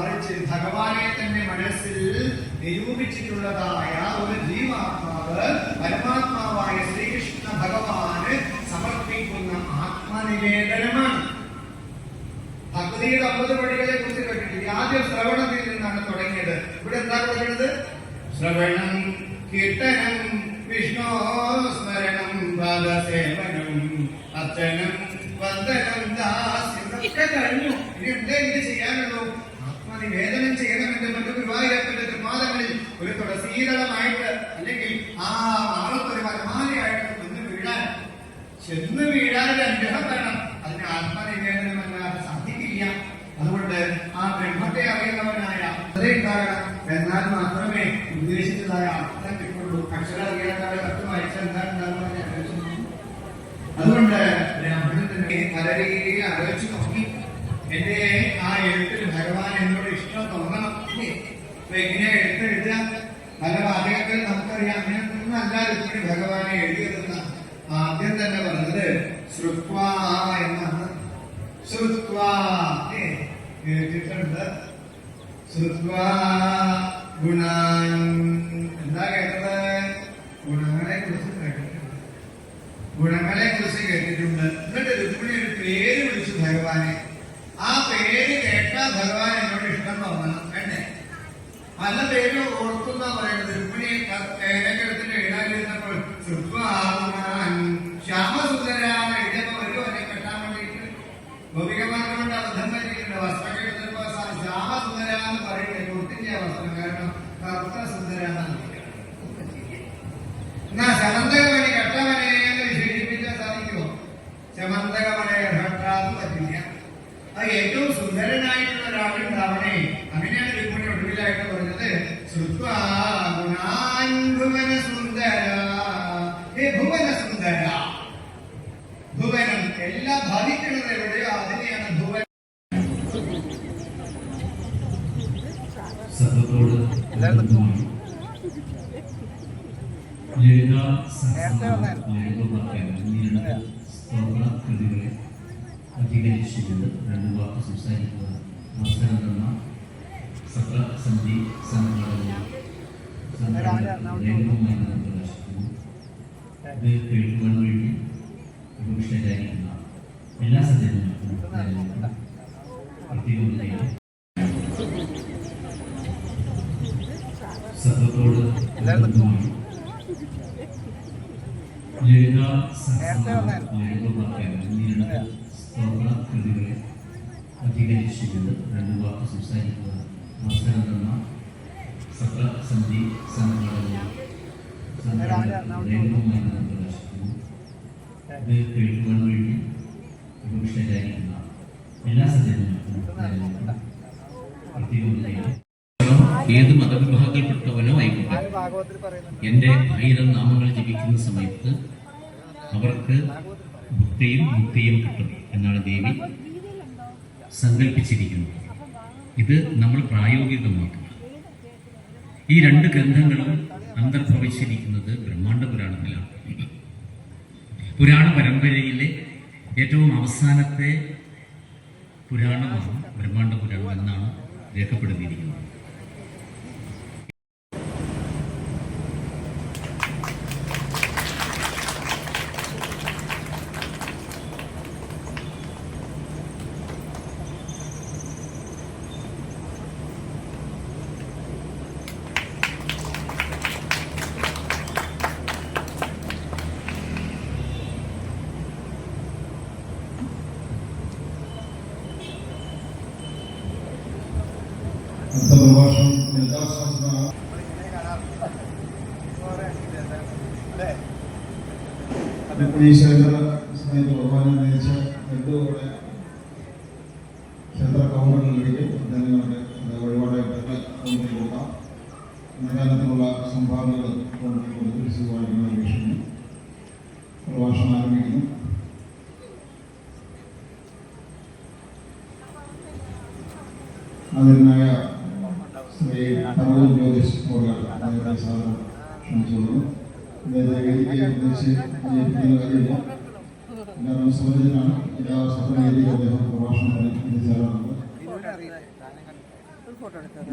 മറിച്ച് ഭഗവാനെ തന്നെ മനസ്സിൽ നിരൂപിച്ചിട്ടുള്ളതായ ഒരു ജീവാത്മാവ് പരമാത്മാവായ ശ്രീകൃഷ്ണ ഭഗവാന് സമർപ്പിക്കുന്ന ആത്മനിവേദനമാണ്. ഭക്തിയുടെ അമ്പത് പടികളെ കുറിച്ച് കേട്ടിട്ടില്ല? ആദ്യം ശ്രവണത്തിൽ നിന്നാണ് തുടങ്ങിയത്. ഇവിടെ എന്താ പറയുന്നത് ശ്രവണം കീർത്തനം വിഷ്ണു സ്മരണം പാദസേവനം അർച്ചനം വന്ദനം ദാസ്യം. ഇതൊക്കെ കഴിഞ്ഞു. ഇനി എന്താ എനിക്ക് ചെയ്യാനുള്ളൂ? ആത്മനിവേദനം ചെയ്യണം എന്റെ മറ്റു ഗുരുവായൂരപ്പന്റെ തൃപാദങ്ങളിൽ ഒരു തുളസീതളമായിട്ട് അല്ലെങ്കിൽ ആ മാറത്തൊരു വരമാലയായിട്ട് നിന്ന് വീഴാൻ ചെന്ന് വീഴാൻ അനുഗ്രഹം വേണം. അതിന് ആത്മനിവേദനം അല്ലാതെ സാധിക്കില്ല. അതുകൊണ്ട് ആ ബ്രഹ്മത്തെ അറിയുന്നവനായ ഉണ്ടാകണം എന്നാൽ മാത്രമേ ഉദ്ദേശിച്ചതായ അർത്ഥം കിട്ടുള്ളൂ. അക്ഷരം അറിയാത്ത കത്ത് വായിച്ചാൽ എന്താണെന്ന്. അതുകൊണ്ട് ബ്രാഹ്മണൻ തന്നെ പല രീതിയിൽ ആലോചിച്ച് നോക്കി. എന്റെ ആ എഴുത്തിൽ ഭഗവാൻ എന്നോട് ഇഷ്ടം തോന്നണം. ഇങ്ങനെ എഴുത്ത് എഴുതുക പല വാചകത്തിൽ നമുക്കറിയാം. അങ്ങനെ അല്ല രുക്മിണി ഭഗവാനെ എഴുതിയതെന്ന് ആദ്യം തന്നെ പറഞ്ഞത് ശ്രുക്വാ എന്നാണ്. ശ്രുത്വാ ഏ, കേട്ടിട്ടുണ്ട്. ഗുണാൻ എന്താ കേട്ടത്? ഗുണങ്ങളെ കുറിച്ച് കേട്ടിട്ടുണ്ട്. ഗുണങ്ങളെ കുറിച്ച് കേട്ടിട്ടുണ്ട്. എന്നിട്ട് രുക്മിണി ഒരു പേര് വിളിച്ചു ഭഗവാനെ ആ പേര് കേട്ട ഭഗവാൻ എന്നോട് ഇഷ്ടം തോന്നണം വേണ്ടേ പല പേരും ഓർക്കുന്ന പറയുന്നത്. രുക്മിണി എഴുതാനിരുന്നപ്പോൾ ശ്രുത്വാകുമാൻ ശ്യാമസുന്ദരാണ് എഴുതിയപ്പോ ഒരു വരെ കെട്ടാൻ വേണ്ടിയിട്ട് ഭൗതികമാർഗം കൊണ്ട് അബദ്ധം പറ്റിയിട്ടുണ്ട്. സത്യത്തോട് ബന്ധമായി ലളിത സഹസ്രനാമം, ലളിതവാക്യം എന്നീ രണ്ട് സ്തോത്ര കൃതികളെ അധികരിച്ചുകൊണ്ട് രണ്ട് വാക്ക് സംസാരിക്കുക. അവസരം തന്ന ലളിതമായി നന്ദി പ്രദർശിക്കുന്നു ഇത് കേൾക്കുവാൻ വേണ്ടി ഉപവിഷ്ടരായിരിക്കുന്ന എല്ലാ സജ്ജനങ്ങൾക്കും പ്രത്യേകം നന്ദി എന്നീ രണ്ട് സ്തോത്ര അധികരിച്ചുകൊണ്ട് രണ്ട് വാക്ക് സംസാരിക്കുക അവസരം തന്ന സത്രസന്ധി സംഘടന ലളിതമായി നന്ദി പ്രദർശിക്കുന്നു ഇത് കേൾക്കുവാൻ വേണ്ടി ഉപവിഷ്ടരായിരിക്കുന്ന എല്ലാ സജ്ജനങ്ങൾക്കും പ്രത്യേകം ഏത് മതവിഭാഗത്തിൽപ്പെട്ടവനോ എന്റെ ആയിരം നാമങ്ങൾ ജപിക്കുന്ന സമയത്ത് അവർക്ക് മുക്തിയും മുക്തിയും കിട്ടും എന്നാണ് ദേവി സങ്കല്പിച്ചിരിക്കുന്നത്. ഇത് നമ്മൾ പ്രായോഗികമാക്കുക ഈ രണ്ട് ഗ്രന്ഥങ്ങളും അന്തർഭവിച്ചിരിക്കുന്നത് ബ്രഹ്മാണ്ഡ പുരാണത്തിലാണ്. പുരാണ പരമ്പരയിലെ ഏറ്റവും അവസാനത്തെ പുരാണമാണ് ബ്രഹ്മാണ്ഡ പുരാണം എന്നാണ് രേഖപ്പെടുത്തിയിരിക്കുന്നത്. അടുത്ത പ്രഭാഷണം രുക്മിണി ക്ഷേത്ര സമയത്ത് ബഹുമാനം നയിച്ച രണ്ടുകൂടെ ക്ഷേത്ര കൗണ്ടറിലേക്ക് ജനങ്ങൾക്ക് വഴിപാടായിട്ട് കൗണ്ടറിൽ കൊടുക്കാം അന്നകാലത്തിലുള്ള സംഭാവനകൾ പ്രഭാഷണം ആരംഭിക്കുന്നു അതിനായ ശ്രീ തമിഴ് ജ്യോതിഷ് അദ്ദേഹത്തെ സാധനം ക്ഷണിച്ചുകൊള്ളുന്നു എല്ലാവരും സുപരിചിതനാണ് എല്ലാ സഹകരിക്കും അദ്ദേഹം പ്രഭാഷണം ഫോട്ടോ എടുത്തത്